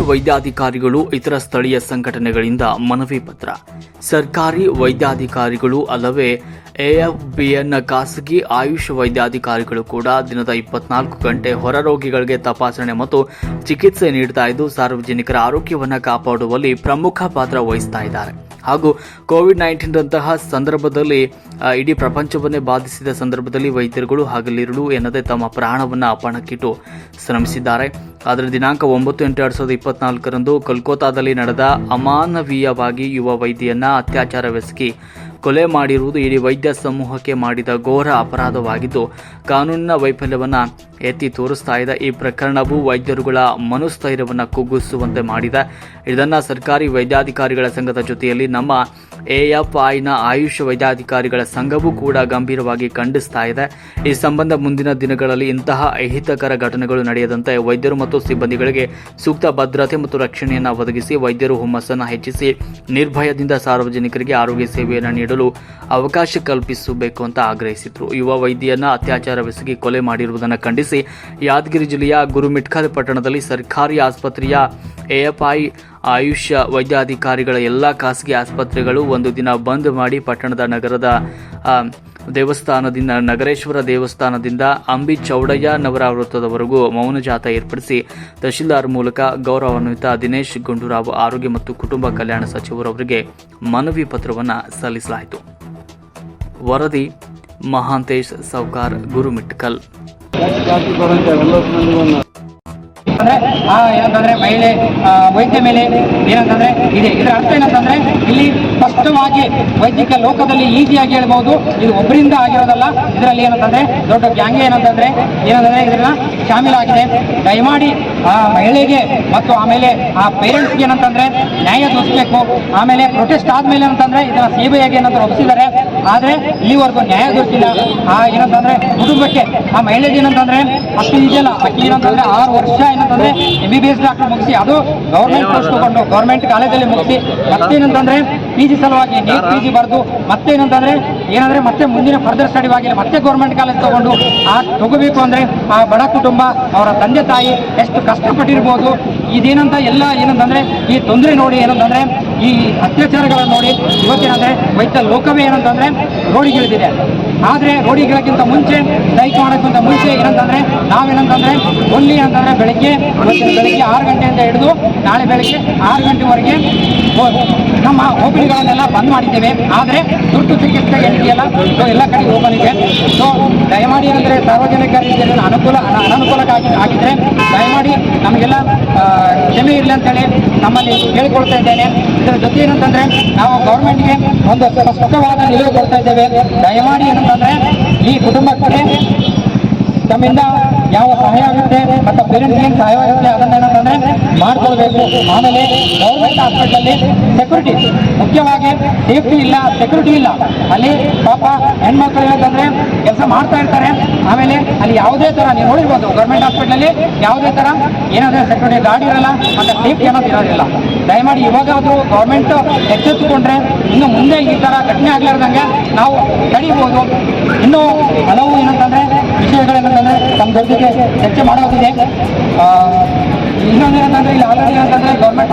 ವೈದ್ಯಾಧಿಕಾರಿಗಳು ಇತರ ಸ್ಥಳೀಯ ಸಂಘಟನೆಗಳಿಂದ ಮನವಿ ಪತ್ರ. ಸರ್ಕಾರಿ ವೈದ್ಯಾಧಿಕಾರಿಗಳು ಅಲ್ಲವೇ, ಎಎಫ್ಬಿಎನ್ ಖಾಸಗಿ ಆಯುಷ್ ವೈದ್ಯಾಧಿಕಾರಿಗಳು ಕೂಡ ದಿನದ ಇಪ್ಪತ್ನಾಲ್ಕು ಗಂಟೆ ಹೊರ ರೋಗಿಗಳಿಗೆ ತಪಾಸಣೆ ಮತ್ತು ಚಿಕಿತ್ಸೆ ನೀಡ್ತಾ ಇದ್ದು, ಸಾರ್ವಜನಿಕರ ಆರೋಗ್ಯವನ್ನು ಕಾಪಾಡುವಲ್ಲಿ ಪ್ರಮುಖ ಪಾತ್ರ ವಹಿಸ್ತಾ ಇದ್ದಾರೆ. ಹಾಗೂ ಕೋವಿಡ್ ನೈನ್ಟೀನ್ರಂತಹ ಸಂದರ್ಭದಲ್ಲಿ ಇಡೀ ಪ್ರಪಂಚವನ್ನೇ ಬಾಧಿಸಿದ ಸಂದರ್ಭದಲ್ಲಿ ವೈದ್ಯರುಗಳು ಹಗಲಿರುಳು ಎನ್ನದೇ ತಮ್ಮ ಪ್ರಾಣವನ್ನು ಅಪಣಕ್ಕಿಟ್ಟು ಶ್ರಮಿಸಿದ್ದಾರೆ. ಆದರೆ ದಿನಾಂಕ ಒಂಬತ್ತು ಎಂಟು ಎರಡು ಸಾವಿರದ ಇಪ್ಪತ್ನಾಲ್ಕರಂದು ಕೋಲ್ಕತ್ತಾದಲ್ಲಿ ನಡೆದ ಅಮಾನವೀಯವಾಗಿ ಯುವ ವೈದ್ಯನ್ನ ಅತ್ಯಾಚಾರವೆಸಗಿ ಕೊಲೆ ಮಾಡಿರುವುದು ಇಡೀ ವೈದ್ಯ ಸಮೂಹಕ್ಕೆ ಮಾಡಿದ ಘೋರ ಅಪರಾಧವಾಗಿದ್ದು, ಕಾನೂನಿನ ವೈಫಲ್ಯವನ್ನು ಎತ್ತಿ ತೋರಿಸ್ತಾ ಇದೆ. ಈ ಪ್ರಕರಣವು ವೈದ್ಯರುಗಳ ಮನೋಸ್ಥೈರ್ಯವನ್ನು ಕುಗ್ಗಿಸುವಂತೆ ಮಾಡಿದೆ. ಇದನ್ನು ಸರ್ಕಾರಿ ವೈದ್ಯಾಧಿಕಾರಿಗಳ ಸಂಘದ ಜೊತೆಯಲ್ಲಿ ನಮ್ಮ ಎಎಫ್ಐನ ಆಯುಷ್ ವೈದ್ಯಾಧಿಕಾರಿಗಳ ಸಂಘವೂ ಕೂಡ ಗಂಭೀರವಾಗಿ ಖಂಡಿಸ್ತಾ ಇದೆ. ಈ ಸಂಬಂಧ ಮುಂದಿನ ದಿನಗಳಲ್ಲಿ ಇಂತಹ ಅಹಿತಕರ ಘಟನೆಗಳು ನಡೆಯದಂತೆ ವೈದ್ಯರು ಮತ್ತು ಸಿಬ್ಬಂದಿಗಳಿಗೆ ಸೂಕ್ತ ಭದ್ರತೆ ಮತ್ತು ರಕ್ಷಣೆಯನ್ನು ಒದಗಿಸಿ ವೈದ್ಯರು ಹುಮ್ಮಸ್ಸನ್ನು ಹೆಚ್ಚಿಸಿ, ನಿರ್ಭಯದಿಂದ ಸಾರ್ವಜನಿಕರಿಗೆ ಆರೋಗ್ಯ ಸೇವೆಯನ್ನು ನೀಡಲು ಅವಕಾಶ ಕಲ್ಪಿಸಬೇಕು ಅಂತ ಆಗ್ರಹಿಸಿದರು. ಯುವ ವೈದ್ಯನ ಅತ್ಯಾಚಾರವೆಸಗಿ ಕೊಲೆ ಮಾಡಿರುವುದನ್ನು ಖಂಡಿಸಿ ಯಾದಗಿರಿ ಜಿಲ್ಲೆಯ ಗುರುಮಿಟ್ಕಲ್ ಪಟ್ಟಣದಲ್ಲಿ ಸರ್ಕಾರಿ ಆಸ್ಪತ್ರೆಯ ಎಎಫ್ಐ ಆಯುಷ್ ವೈದ್ಯಾಧಿಕಾರಿಗಳ ಎಲ್ಲ ಖಾಸಗಿ ಆಸ್ಪತ್ರೆಗಳು ಒಂದು ದಿನ ಬಂದ್ ಮಾಡಿ ಪಟ್ಟಣದ ನಗರದ ದೇವಸ್ಥಾನದಿಂದ, ನಗರೇಶ್ವರ ದೇವಸ್ಥಾನದಿಂದ ಅಂಬಿ ಚೌಡಯ್ಯನವರ ವೃತ್ತದವರೆಗೂ ಮೌನ ಜಾಥಾ ಏರ್ಪಡಿಸಿ, ತಹಶೀಲ್ದಾರ್ ಮೂಲಕ ಗೌರವಾನ್ವಿತ ದಿನೇಶ್ ಗುಂಡೂರಾವ್ ಆರೋಗ್ಯ ಮತ್ತು ಕುಟುಂಬ ಕಲ್ಯಾಣ ಸಚಿವರವರಿಗೆ ಮನವಿ ಪತ್ರವನ್ನು ಸಲ್ಲಿಸಲಾಯಿತು. ವರದಿ, ಮಹಾಂತೇಶ್ ಸೌಕಾರ್, ಗುರುಮಿಟ್ಕಲ್. ಅಂದ್ರೆ ಆ ಏನಂತಂದ್ರೆ ಮಹಿಳೆ ವೈದ್ಯ ಮೇಲೆ ಏನಂತಂದ್ರೆ ಇದೆ. ಇದರ ಅರ್ಥ ಏನಂತಂದ್ರೆ, ಇಲ್ಲಿ ಸ್ಪಷ್ಟವಾಗಿ ವೈದ್ಯಕೀಯ ಲೋಕದಲ್ಲಿ ಈಸಿಯಾಗಿ ಹೇಳ್ಬಹುದು ಇದು ಒಬ್ಬರಿಂದ ಆಗಿರೋದಲ್ಲ. ಇದರಲ್ಲಿ ಏನಂತಂದ್ರೆ, ದೊಡ್ಡ ಗ್ಯಾಂಗೆ ಏನಂತಂದ್ರೆ ಏನಂತಂದ್ರೆ ಇದನ್ನ ಶಾಮೀಲಾಗಿದೆ ದಯಮಾಡಿ ಆ ಮಹಿಳೆಗೆ ಮತ್ತು ಆಮೇಲೆ ಆ ಪೇರೆಂಟ್ಸ್ಗೆ ಏನಂತಂದ್ರೆ ನ್ಯಾಯ ದೊರಕಬೇಕು ಆಮೇಲೆ ಪ್ರೊಟೆಸ್ಟ್ ಆದ್ಮೇಲೆ ಏನಂತಂದ್ರೆ ಇದನ್ನ ಸಿಬಿಐಗೆ ಏನಂತ ಒಪ್ಪಿಸಿದ್ದಾರೆ. ಆದ್ರೆ ಇಲ್ಲಿವರೆಗೂ ನ್ಯಾಯ ದೊರಕಿಲ್ಲ ಆ ಏನಂತಂದ್ರೆ ಕುಟುಂಬಕ್ಕೆ ಆ ಮಹಿಳೆಗೆ ಏನಂತಂದ್ರೆ ಅಷ್ಟು ಇದೆಯಲ್ಲ ಅಕ್ಕಿ ಏನಂತಂದ್ರೆ ಆರು ವರ್ಷ ಏನಂತಂದ್ರೆ M B B S doctor ಮುಗಿಸಿ ಅದು ಗೌರ್ಮೆಂಟ್ ಕೋರ್ಸ್ ತಗೊಂಡು ಗೌರ್ಮೆಂಟ್ ಕಾಲೇಜಲ್ಲಿ ಮುಗಿಸಿ ಮತ್ತೇನಂತಂದ್ರೆ ಪಿ ಜಿ ಸಲುವಾಗಿ ನೀಟ್ ಪಿ ಜಿ ಬರೆದು ಮತ್ತೇನಂತಂದ್ರೆ ಏನಂದ್ರೆ ಮತ್ತೆ ಮುಂದಿನ ಫರ್ದರ್ ಸ್ಟಡಿ ಆಗಿಲ್ಲ ಮತ್ತೆ ಗೌರ್ಮೆಂಟ್ ಕಾಲೇಜ್ ತಗೊಂಡು ಆ ತಗೋಬೇಕು ಅಂದ್ರೆ ಆ ಬಡ ಕುಟುಂಬ ಅವರ ತಂದೆ ತಾಯಿ ಎಷ್ಟು ಕಷ್ಟಪಟ್ಟಿರ್ಬೋದು. ಇದೇನಂತ ಎಲ್ಲ ಏನಂತಂದ್ರೆ ಈ ತೊಂದರೆ ನೋಡಿ ಏನಂತಂದ್ರೆ ಈ ಅತ್ಯಾಚಾರಗಳನ್ನು ನೋಡಿ ಇವತ್ತೇನಂದ್ರೆ ವೈದ್ಯ ಲೋಕವೇ ಏನಂತಂದ್ರೆ ರೋಡಿಗಿಳಿದಿದೆ. ಆದ್ರೆ ರೋಡಿಗಿಳಕ್ಕಿಂತ ಮುಂಚೆ ಲೈಕ್ ಮಾಡೋಕ್ಕಿಂತ ಮುಂಚೆ ಏನಂತಂದ್ರೆ ನಾವೇನಂತಂದ್ರೆ ಒಲ್ಲಿ ಅಂತಂದ್ರೆ ಬೆಳಗ್ಗೆ ಇವತ್ತಿನ ಬೆಳಗ್ಗೆ ಆರು ಗಂಟೆಯಿಂದ ಹಿಡಿದು ನಾಳೆ ಬೆಳಗ್ಗೆ ಆರು ಗಂಟೆವರೆಗೆ ನಮ್ಮ ಹೋಬಳಿಗಳನ್ನೆಲ್ಲ ಬಂದ್ ಮಾಡಿದ್ದೇವೆ. ಆದರೆ ತುರ್ತು ಚಿಕಿತ್ಸೆ ಏನಿದೆಯಲ್ಲ ಸೊ ಎಲ್ಲ ಕಡೆ ಓಪನ್ ಇದೆ ಸೊ ದಯಮಾಡಿ ಏನಂದರೆ ಸಾರ್ವಜನಿಕರಿಗೆ ಅನುಕೂಲ ಅನಾನುಕೂಲಕ್ಕಾಗಿ ಆಗಿದ್ರೆ ದಯಮಾಡಿ ನಮಗೆಲ್ಲ ಕ್ಷಮೆ ಇರಲಿ ಅಂತೇಳಿ ನಮ್ಮಲ್ಲಿ ಕೇಳಿಕೊಳ್ತಾ ಇದ್ದೇನೆ. ಇದರ ಜೊತೆ ಏನಂತಂದರೆ ನಾವು ಗೌರ್ಮೆಂಟ್ಗೆ ಒಂದು ಸ್ಪಷ್ಟವಾದ ನಿಲುವು ಕೊಡ್ತಾ ಇದ್ದೇವೆ. ದಯಮಾಡಿ ಏನಂತಂದರೆ ಈ ಕುಟುಂಬಕ್ಕೆ ತಮ್ಮಿಂದ ಯಾವ ಸಹಾಯ ಆಗುತ್ತೆ ಮತ್ತು ಪೇರೆಂಟ್ಸ್ ಏನು ಸಹಾಯ ಆಗುತ್ತೆ ಅದನ್ನ ಮಾಡ್ಕೊಳ್ಬೇಕು. ಆಮೇಲೆ ಗೌರ್ಮೆಂಟ್ ಹಾಸ್ಪಿಟಲಲ್ಲಿ ಸೆಕ್ಯೂರಿಟಿ ಮುಖ್ಯವಾಗಿ ಸೇಫ್ಟಿ ಇಲ್ಲ ಸೆಕ್ಯೂರಿಟಿ ಇಲ್ಲ. ಅಲ್ಲಿ ಪಾಪ ಹೆಣ್ಮಕ್ಳು ಏನಂತಂದ್ರೆ ಕೆಲಸ ಮಾಡ್ತಾ ಇರ್ತಾರೆ. ಆಮೇಲೆ ಅಲ್ಲಿ ಯಾವುದೇ ತರ, ನೀವು ನೋಡಿರ್ಬೋದು, ಗೌರ್ಮೆಂಟ್ ಹಾಸ್ಪಿಟಲಲ್ಲಿ ಯಾವುದೇ ತರ ಏನಾದರೂ ಸೆಕ್ಯೂರಿಟಿ ಗಾರ್ಡ್ ಇರಲ್ಲ ಮತ್ತು ಸೇಫ್ಟಿ ಅನ್ನೋದು ಇರೋದಿಲ್ಲ. ದಯಮಾಡಿ ಇವಾಗಾದ್ರೂ ಗೌರ್ಮೆಂಟ್ ಎಚ್ಚೆತ್ತುಕೊಂಡ್ರೆ ಇನ್ನು ಮುಂದೆ ಈ ತರ ಘಟನೆ ಆಗ್ಲಾರ್ದಂಗೆ ನಾವು ತಡಿಬೋದು. ಇನ್ನೂ ಹಲವು ಏನಂತಂದ್ರೆ ಜೊತೆಗೆ ಚರ್ಚೆ ಮಾಡೋದಿದೆ ಇನ್ನೊಂದು ಏನಂತಂದ್ರೆ ಇಲ್ಲಿ ಆಲ್ರೆಡಿ ಅಂತಂದ್ರೆ ಗೌರ್ಮೆಂಟ್